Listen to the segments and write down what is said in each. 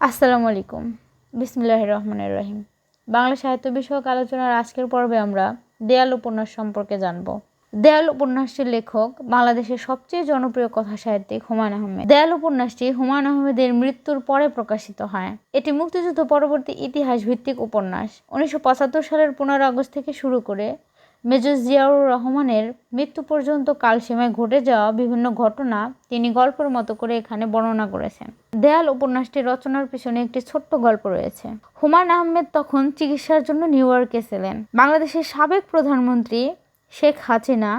আসসালামু আলাইকুম। বিসমিল্লাহ রহমানের রহিম। বাংলা সাহিত্য বিষয়ক আলোচনার আজকের পর্বে আমরা দেয়াল উপন্যাস সম্পর্কে জানব। দেয়াল উপন্যাসটির লেখক বাংলাদেশের সবচেয়ে জনপ্রিয় কথা সাহিত্যিক হুমায়ুন আহমেদ। দেয়াল উপন্যাসটি হুমায়ুন আহমেদের মৃত্যুর পরে প্রকাশিত হয়। এটি মুক্তিযুদ্ধ পরবর্তী ইতিহাস ভিত্তিক উপন্যাস। উনিশশো পঁচাত্তর সালের পনেরো আগস্ট থেকে শুরু করে মেজর জিয়াউর রহমানের মৃত্যু পর্যন্ত কালসীমায় ঘটে যাওয়া বিভিন্ন ঘটনা তিনি গল্পের মতো করে এখানে বর্ণনা করেছেন। দেয়াল উপন্যাসটি রচনার পিছনে একটি ছোট্ট গল্প রয়েছে। হুমায়ুন আহমেদ তখন চিকিৎসার জন্য নিউ ইয়র্কে ছিলেন। বাংলাদেশের সাবেক প্রধানমন্ত্রী শেখ হাসিনা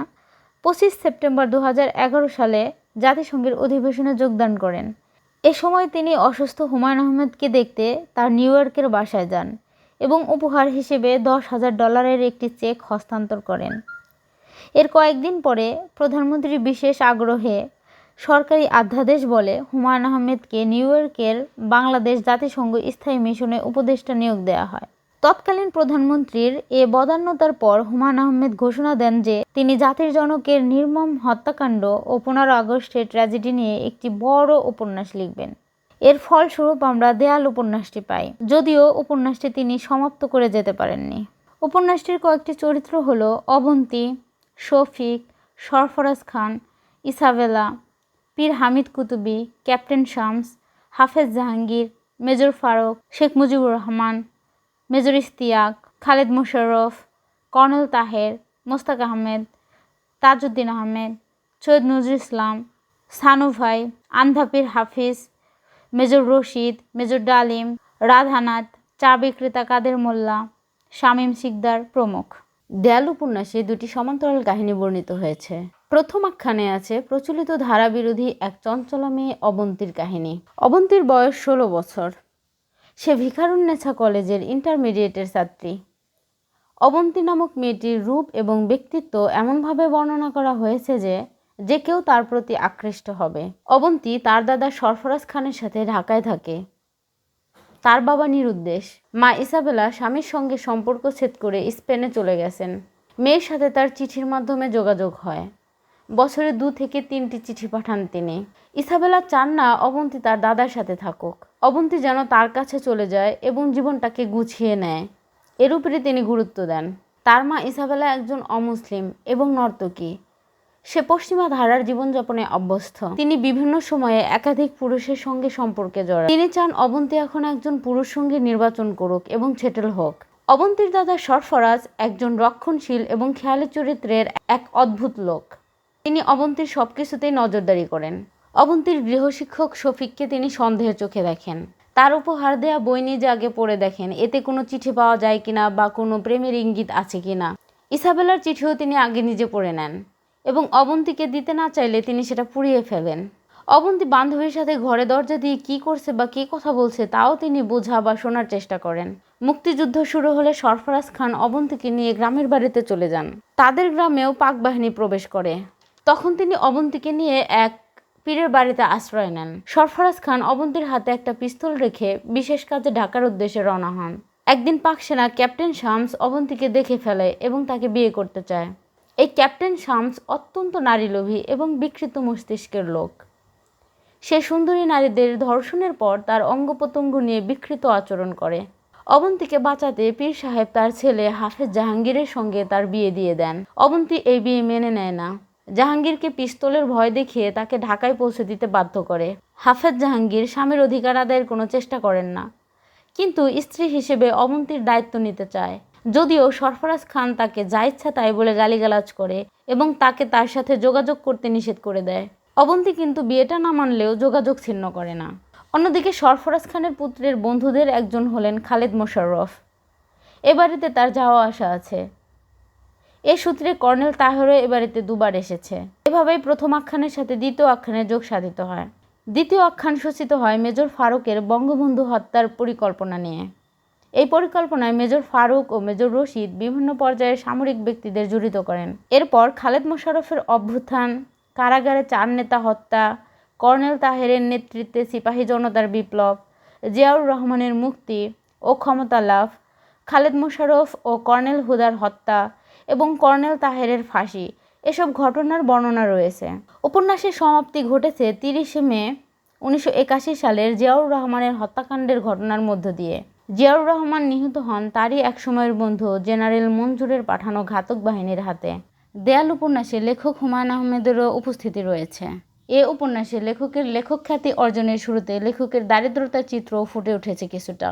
পঁচিশ সেপ্টেম্বর দু হাজার এগারো সালে জাতিসংঘের অধিবেশনে যোগদান করেন। এ সময় তিনি অসুস্থ হুমায়ুন আহমেদকে দেখতে তার নিউ ইয়র্কের বাসায় যান। এবং উপহার হিসেবে দশ হাজার ডলারের একটি চেক হস্তান্তর করেন। এর কয়েকদিন পরে প্রধানমন্ত্রী বিশেষ আগ্রহে সরকারি অধ্যাদেশ বলে হুমায়ুন আহমেদকে নিউ ইয়র্কের বাংলাদেশ জাতিসংঘ স্থায়ী মিশনে উপদেষ্টা নিয়োগ দেওয়া হয়। তৎকালীন প্রধানমন্ত্রীর এ বদান্যতার পর হুমায়ুন আহমেদ ঘোষণা দেন যে, তিনি জাতির জনকের নির্মম হত্যাকাণ্ড ও পনেরো আগস্টের ট্র্যাজেডি নিয়ে একটি বড় উপন্যাস লিখবেন। এর ফলস্বরূপ আমরা দেয়াল উপন্যাসটি পাই, যদিও উপন্যাসটি তিনি সমাপ্ত করে যেতে পারেননি। উপন্যাসটির কয়েকটি চরিত্র হল Abanti, Shafiq, Sarfaraz Khan, Isabella, Pir Hamid Qutubi, captain Shams, Hafez Jahangir, major Farooq, Sheikh Mujibur Rahman, major Istiaq Khaled Musharraf, colonel Taher, Mostaq Ahmed, Tajuddin Ahmed, Syed Nazrul Islam Sanu ভাই আন্ধাপীর Hafiz major Rashid, major Dalim, Radhanath চা বিক্রেতা কাদের মোল্লা, শামীম শিকদার প্রমুখ। দেয়াল উপন্যাসে দুটি সমান্তরাল কাহিনী বর্ণিত হয়েছে। প্রথম আখ্যানে আছে প্রচলিত ধারা বিরোধী এক চঞ্চলা মেয়ে অবন্তীর কাহিনী। অবন্তীর বয়স ষোলো বছর। সে ভিকারুন্নেছা কলেজের ইন্টারমিডিয়েটের ছাত্রী। অবন্তী নামক মেয়েটির রূপ এবং ব্যক্তিত্ব এমনভাবে বর্ণনা করা হয়েছে যে যে কেউ তার প্রতি আকৃষ্ট হবে। অবন্তী তার দাদা সরফরাজ খানের সাথে ঢাকায় থাকে। তার বাবা নিরুদ্দেশ। মা ইসাবেলা স্বামীর সঙ্গে সম্পর্ক ছেদ করে স্পেনে চলে গেছেন। মেয়ের সাথে তার চিঠির মাধ্যমে যোগাযোগ হয়। বছরে দু থেকে তিনটি চিঠি পাঠান তিনি। ইসাবেলা চান না অবন্তী তার দাদার সাথে থাকুক। অবন্তী যেন তার কাছে চলে যায় এবং জীবনটাকে গুছিয়ে নেয়। এর উপরে তিনি গুরুত্ব দেন। তার মা ইসাবেলা একজন অমুসলিম এবং নর্তকী। সে পশ্চিমা ধারার জীবনযাপনে অভ্যস্ত। তিনি বিভিন্ন সময়ে একাধিক পুরুষের সঙ্গে সম্পর্কে জড়ান। তিনি চান অবন্তী এখন একজন পুরুষ সঙ্গে নির্বাচন করুক এবং সেটেল হোক। অবন্তীর দাদা সরফরাজ একজন রক্ষণশীল এবং খেয়ালি চরিত্রের এক অদ্ভুত লোক। তিনি অবন্তীর সব কিছুতেই নজরদারি করেন। অবন্তীর গৃহশিক্ষক শফিককে তিনি সন্দেহের চোখে দেখেন। তার উপহার দেয়া বই নিজে আগে পড়ে দেখেন, এতে কোনো চিঠি পাওয়া যায় কিনা বা কোনো প্রেমের ইঙ্গিত আছে কিনা। ইসাবেলার চিঠিও তিনি আগে নিজে পড়ে নেন। এবং অবন্তীকে দিতে না চাইলে তিনি সেটা পুড়িয়ে ফেলেন অবন্তী বান্ধবীর সাথে ঘরে দরজা দিয়ে কি করছে বা কি কথা বলছে তাও তিনি বোঝা বা শোনার চেষ্টা করেন। মুক্তিযুদ্ধ শুরু হলে সরফরাজ খান অবন্তীকে নিয়ে গ্রামের বাড়িতে চলে যান। তাদের গ্রামেও পাক বাহিনী প্রবেশ করে। তখন তিনি অবন্তীকে নিয়ে এক পীরের বাড়িতে আশ্রয় নেন। সরফরাজ খান অবন্তীর হাতে একটা পিস্তল রেখে বিশেষ কাজে ঢাকার উদ্দেশ্যে রওনা হন। একদিন পাক সেনা ক্যাপ্টেন শামস অবন্তীকে দেখে ফেলে এবং তাকে বিয়ে করতে চায়। এই ক্যাপ্টেন শামস অত্যন্ত নারীলোভী এবং বিকৃত মস্তিষ্কের লোক। সে সুন্দরী নারীদের ধর্ষণের পর তার অঙ্গ প্রত্যঙ্গ নিয়ে বিকৃত আচরণ করে। অবন্তীকে বাঁচাতে পীর সাহেব তার ছেলে হাফেজ জাহাঙ্গীরের সঙ্গে তার বিয়ে দিয়ে দেন। অবন্তী এই বিয়ে মেনে নেয় না। জাহাঙ্গীরকে পিস্তলের ভয় দেখিয়ে তাকে ঢাকায় পৌঁছে দিতে বাধ্য করে। হাফেজ জাহাঙ্গীর স্বামীর অধিকার আদায়ের কোনো চেষ্টা করেন না। কিন্তু স্ত্রী হিসেবে অবন্তীর দায়িত্ব নিতে চায়। যদিও সরফরাজ খান তাকে যা ইচ্ছা তাই বলে গালিগালাজ করে এবং তাকে তার সাথে যোগাযোগ করতে নিষেধ করে দেয়। অবন্তী কিন্তু বিয়েটা না মানলেও যোগাযোগ ছিন্ন করে না। অন্যদিকে সরফরাজ খানের পুত্রের বন্ধুদের একজন হলেন খালেদ মোশাররফ। এ বাড়িতে তার যাওয়া আসা আছে। এ সূত্রে কর্নেল তাহেরও এ বাড়িতে দুবার এসেছে। এভাবেই প্রথম আখ্যানের সাথে দ্বিতীয় আখ্যানের যোগ সাধিত হয়। দ্বিতীয় আখ্যান সূচিত হয় মেজর ফারুকের বঙ্গবন্ধু হত্যার পরিকল্পনা নিয়ে। এই পরিকল্পনায় মেজর ফারুক ও মেজর রশিদ বিভিন্ন পর্যায়ের সামরিক ব্যক্তিদের জড়িত করেন। এরপর খালেদ মোশারফের অভ্যুত্থান, কারাগারে চার নেতা হত্যা, কর্নেল তাহেরের নেতৃত্বে সিপাহী জনতার বিপ্লব, জিয়াউর রহমানের মুক্তি ও ক্ষমতা লাভ, খালেদ মোশারফ ও কর্নেল হুদার হত্যা এবং কর্নেল তাহেরের ফাঁসি। এসব ঘটনার বর্ণনা রয়েছে। উপন্যাসের সমাপ্তি ঘটেছে তিরিশে মে, উনিশশো একাশি সালের জিয়াউর রহমানের হত্যাকাণ্ডের ঘটনার মধ্য দিয়ে। জিয়াউর রহমান নিহত হন তারই এক সময়ের বন্ধু, জেনারেল মঞ্জুরের পাঠানো ঘাতক বাহিনীর হাতে। দেয়াল উপন্যাসে লেখক হুমায়ুন আহমেদেরও উপস্থিতি রয়েছে। এ উপন্যাসে লেখকের লেখক খ্যাতি অর্জনের শুরুতে লেখকের দারিদ্রতার চিত্র ফুটে উঠেছে কিছুটা।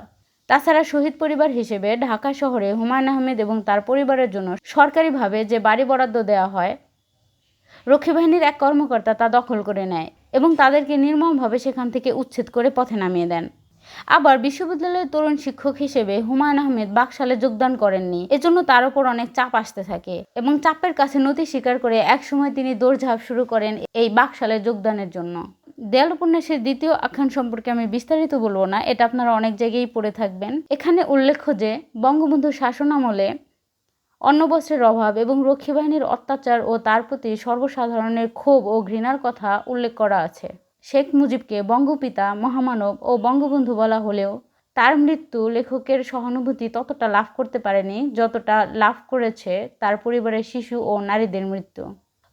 তাছাড়া শহীদ পরিবার হিসেবে ঢাকা শহরে হুমায়ুন আহমেদ এবং তার পরিবারের জন্য সরকারিভাবে যে বাড়ি বরাদ্দ দেওয়া হয়, রক্ষী বাহিনীর এক কর্মকর্তা তা দখল করে নেয় এবং তাদেরকে নির্মমভাবে সেখান থেকে উচ্ছেদ করে পথে নামিয়ে দেন। আবার বিশ্ববিদ্যালয়ের তরুণ শিক্ষক হিসেবে হুমায়ুন আহমেদ বাকশালে যোগদান করেননি। এজন্য তার উপর অনেক চাপ আসতে থাকে এবং চাপের কাছে নতি স্বীকার করে একসময় তিনি দৌড়ঝাঁপ শুরু করেন এই বাকশালে যোগদানের জন্য। দেয়াল উপন্যাসের দ্বিতীয় আখ্যান সম্পর্কে আমি বিস্তারিত বলব না, এটা আপনারা অনেক জায়গায় পড়ে থাকবেন। এখানে উল্লেখ্য যে, বঙ্গবন্ধু শাসনামলে অন্নবস্ত্রের অভাব এবং রক্ষী বাহিনীর অত্যাচার ও তার প্রতি সর্বসাধারণের ক্ষোভ ও ঘৃণার কথা উল্লেখ করা আছে। শেখ মুজিবকে বঙ্গপিতা, মহামানব ও বঙ্গবন্ধু বলা হলেও তার মৃত্যু লেখকের সহানুভূতি ততটা লাভ করতে পারেনি যতটা লাভ করেছে তার পরিবারের শিশু ও নারীদের মৃত্যু।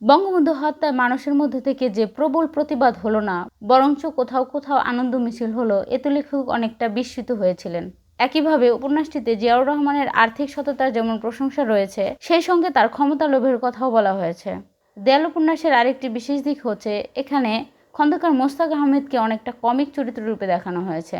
বঙ্গবন্ধু হত্যায় মানুষের মধ্যে থেকে যে প্রবল প্রতিবাদ হলো না, বরঞ্চ কোথাও কোথাও আনন্দ মিছিল হলো এতে লেখক অনেকটা বিস্মিত হয়েছিলেন। একইভাবে উপন্যাসটিতে জিয়াউর রহমানের আর্থিক সততার যেমন প্রশংসা রয়েছে, সেই সঙ্গে তার ক্ষমতা লোভের কথাও বলা হয়েছে। দেয়াল উপন্যাসের আরেকটি বিশেষ দিক হচ্ছে, এখানে খন্দকার মোস্তাক আহমেদকে অনেকটা কমিক চরিত্র রূপে দেখানো হয়েছে।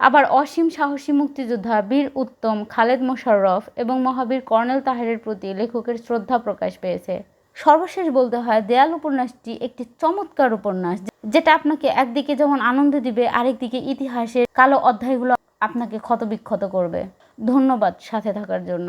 আবার অসীম সাহসী মুক্তিযোদ্ধা বীর উত্তম, খালেদ মোশাররফ এবং মহাবীর কর্নেল তাহেরের প্রতি লেখকের শ্রদ্ধা প্রকাশ পেয়েছে। সর্বশেষ বলতে হয়, দেয়াল উপন্যাসটি একটি চমৎকার উপন্যাস, যেটা আপনাকে একদিকে যেমন আনন্দ দিবে, আরেকদিকে ইতিহাসের কালো অধ্যায়গুলো আপনাকে ক্ষতবিক্ষত করবে। ধন্যবাদ সাথে থাকার জন্য।